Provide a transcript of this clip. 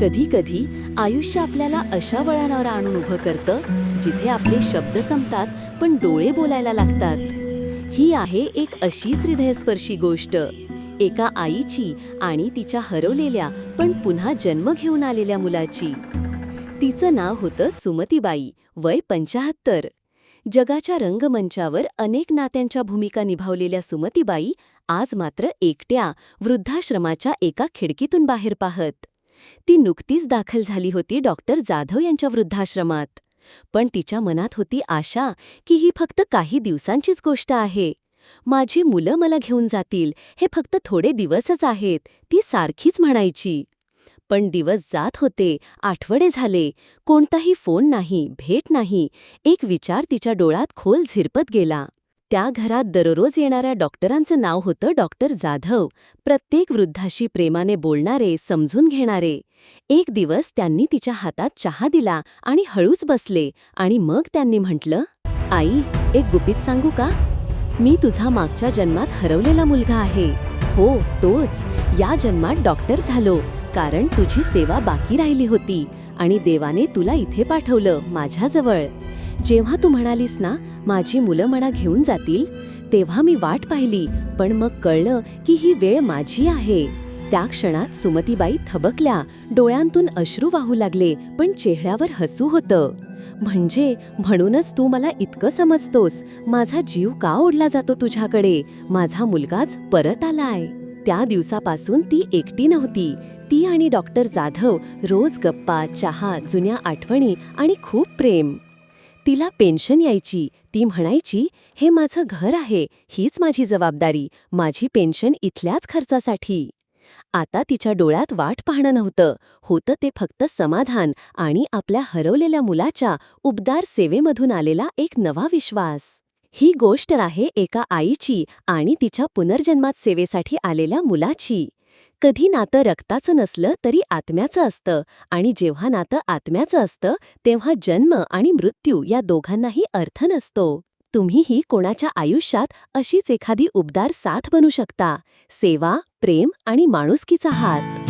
कधी कधी आयुष्य आपल्याला अशा वळणावर आणून उभं करतं जिथे आपले शब्द संपतात पण डोळे बोलायला लागतात. ही आहे एक अशीच हृदयस्पर्शी गोष्ट. एका आईची आणि तिच्या हरवलेल्या पण पुन्हा जन्म घेऊन आलेल्या मुलाची. तिचं नाव होतं सुमतीबाई वय पंचाहत्तर. जगाच्या रंगमंचावर अनेक नात्यांच्या भूमिका निभावलेल्या सुमतीबाई आज मात्र एकट्या वृद्धाश्रमाच्या एका खिडकीतून बाहेर पाहत. ती नुकतीच दाखल झाली होती डॉक्टर जाधव यांच्या वृद्धाश्रमात. पण तिच्या मनात होती आशा की ही फक्त काही दिवसांचीच गोष्ट आहे. माझी मुलं मला घेऊन जातील हे फक्त थोडे दिवसच आहेत ती सारखीच म्हणायची. पण दिवस जात होते आठवडे झाले कोणताही फोन नाही भेट नाही एक विचार तिच्या डोळ्यात खोल झिरपत गेला. त्या घरात दररोज येणाऱ्या डॉक्टरांचं नाव होतं डॉक्टर जाधव. प्रत्येक वृद्धाशी प्रेमाने बोलणारे समजून घेणारे. एक दिवस त्यांनी तिच्या हातात चहा दिला आणि हळूच बसले आणि मग त्यांनी म्हटलं आई एक गुपित सांगू का? मी तुझा मागच्या जन्मात हरवलेला मुलगा आहे. हो तोच. या जन्मात डॉक्टर झालो कारण तुझी सेवा बाकी राहिली होती आणि देवाने तुला इथे पाठवलं माझ्याजवळ. जेव्हा तू म्हणालीस ना माझी मुलं मला घेऊन जातील तेव्हा मी वाट पाहिली पण मग कळलं की ही वेळ माझी आहे. त्या क्षणात सुमतीबाई थबकल्या डोळ्यांतून अश्रू वाहू लागले पण चेहऱ्यावर हसू होतं. म्हणजे म्हणूनच तू मला इतकं समजतोस माझा जीव का ओढला जातो तुझ्याकडे? माझा मुलगाच परत आलाय. त्या दिवसापासून ती एकटी नव्हती. ती आणि डॉक्टर जाधव रोज गप्पा चहा जुन्या आठवणी आणि खूप प्रेम. तिला पेन्शन यायची. ती म्हणायची हे माझं घर आहे हीच माझी जबाबदारी माझी पेन्शन इथल्याच खर्चासाठी. आता तिच्या डोळ्यात वाट पाहणं नव्हतं. होतं ते फक्त समाधान आणि आपल्या हरवलेल्या मुलाच्या उबदार सेवेमधून आलेला एक नवा विश्वास. ही गोष्ट आहे एका आईची आणि तिच्या पुनर्जन्मात सेवेसाठी आलेल्या मुलाची. कधी नातं रक्ताचं नसलं तरी आत्म्याचं असतं. आणि जेव्हा नातं आत्म्याचं असतं तेव्हा जन्म आणि मृत्यू या दोघांनाही अर्थ नसतो. तुम्हीही कोणाच्या आयुष्यात अशीच एखादी उबदार साथ बनू शकता. सेवा प्रेम आणि माणुसकीचा हात.